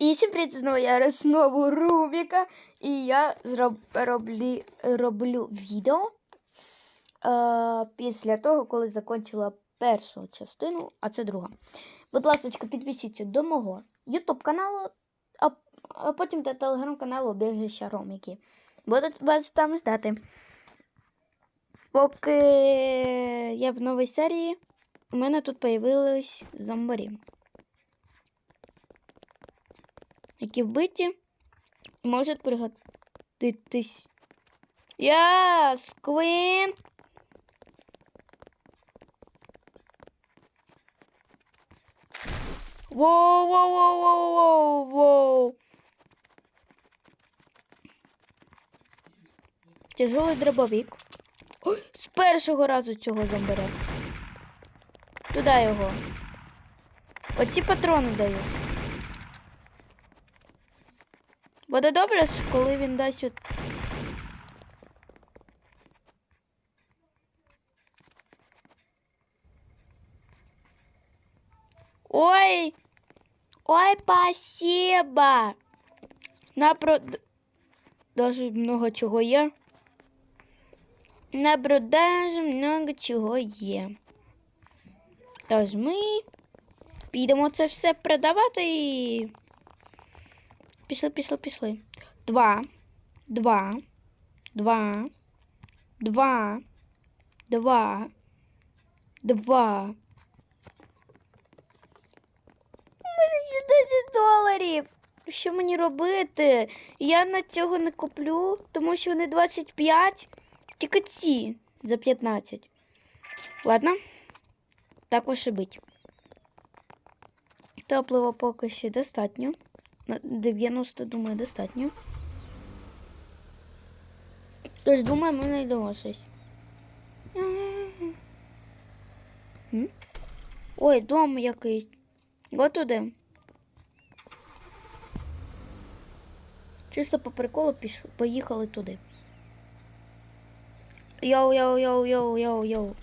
І всім привіт, знову я знову Рубіка. І я зроб, роблю, роблю відео е, після того, коли закінчила першу частину, а це друга. Будь ласка, підпишіться до мого YouTube каналу, а, а потім до телеграм-каналу Обіжища Роміки. Буду вас там ждати. Поки я в новій серії, у мене тут появились зомбарі. Які вбиті можуть пригодитись. Яс, Квін! Воу, воу, воу, воу, воу, воу. Тяжелий дробовик. Ой, з першого разу цього зомбаря. Туди його. Оці патрони дають. Буде добре, коли він дасть. От... Ой! Ой, спасибо! На. Даже много чого є. На продажу много чого є. Тож ми підемо це все продавати і... Пішли, пішли, пішли. Два. Два. Два. Два. Два. Два. 10 доларів. Що мені робити? Я на цього не куплю, тому що вони 25. Тільки ці за 15. Ладно. Так уж і бить. Топлива поки що достатньо. На 90, думаю, достатньо. Тож, думаю, ми знайдемо щось. Ой, дом якийсь. Го туди. Чисто по приколу піш... поїхали туди. Йоу, йоу, йоу, йоу, йоу, йоу.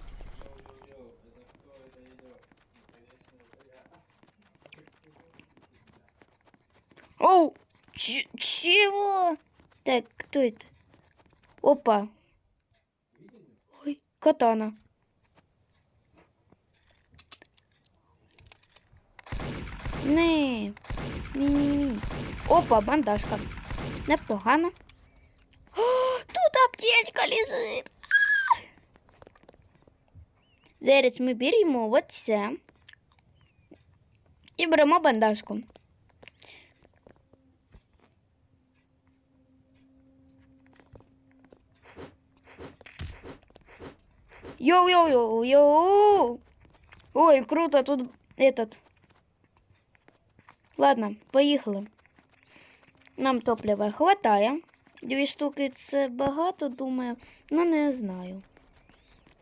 Оу! Чего? Так, кто это? Опа. Ой, катана. Не. Ні-ні-ні. Опа, бандажка. Непогано. О, тут аптечка лежить. А! Зараз ми беремо оце. І беремо бандажку. Йоу-йоу-йоу-йоу. Ой, круто, тут этот. Ладно, поїхали. Нам топлива хватає. Дві штуки це багато, думаю, ну не знаю.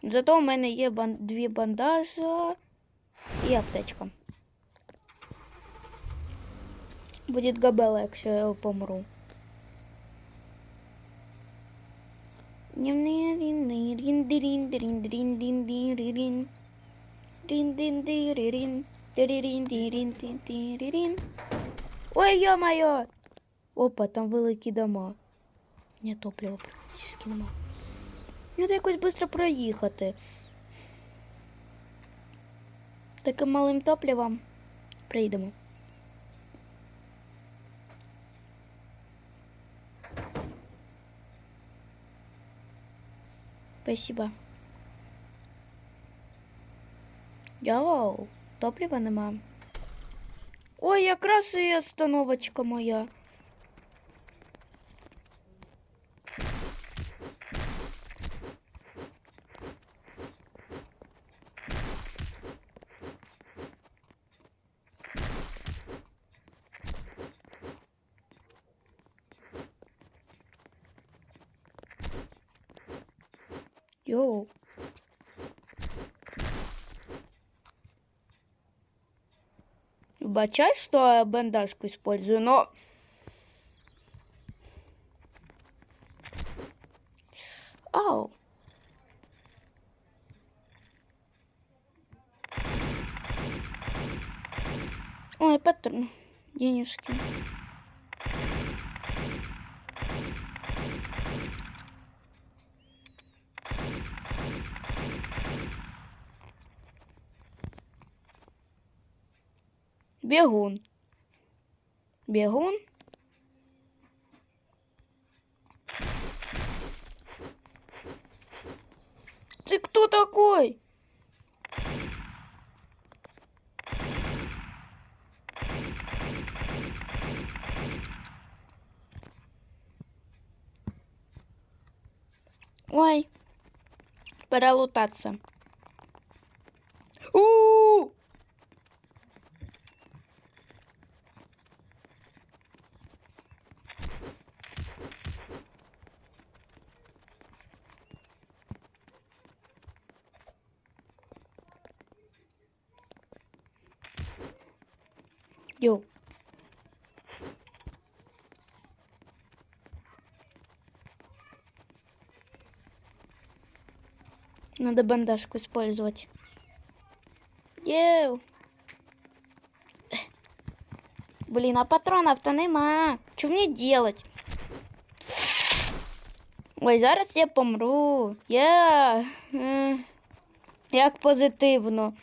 Зато в мене є бан... дві бандажа і аптечка. Буде габела, якщо я помру. Ой, ё-моё! Опа, там великі дома. Ні, топлива практично нема. Треба якось швидко проїхати. Таким малим топливом приїдемо. Спасибо. Йоу, топлива нема. Ой, якраз і остановочка моя. Йоу. Бачай, что я бандажку использую, но... Ау. Ой, патрон. денежки. Бегун. Бегун. Ты кто такой? Ой, пора лутаться. У! Йоу. Надо бандажку использовать. Еу. Блин, а патронов-то нема. Что мне делать? Ой, зараз я помру. Я. Як позитивно.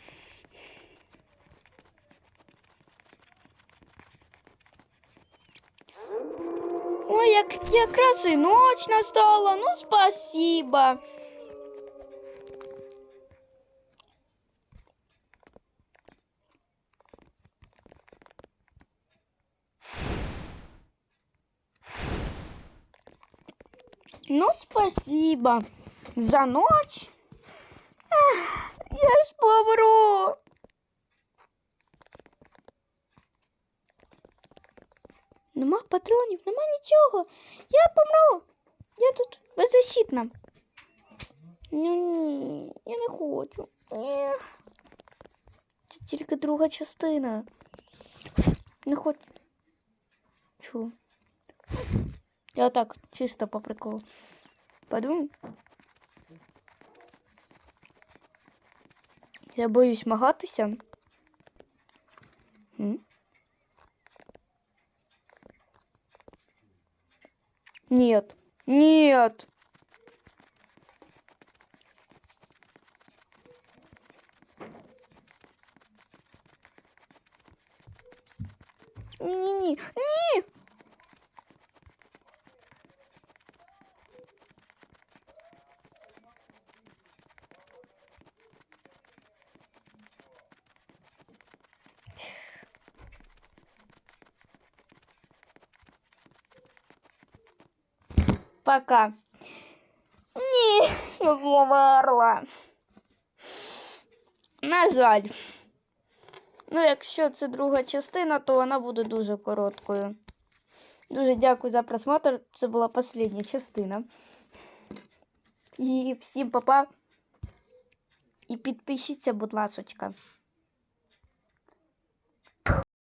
Ой, як якраз і ніч настала. Ну, спасибо. Ну, спасибо за ночь. Патронів, нема нічого. Я помру. Я тут беззащитна. Ні, я не хочу. Ні. Це тільки друга частина. Не хочу. Чу. Я так, чисто по приколу. Подумай. Я боюсь магатися. М? Нет. Нет. Не-не-не. Не. Пока. Ні, я померла. На жаль. Ну, якщо це друга частина, то вона буде дуже короткою. Дуже дякую за просмотр. Це була остання частина. І всім па-па. І підпишіться, будь ласочка.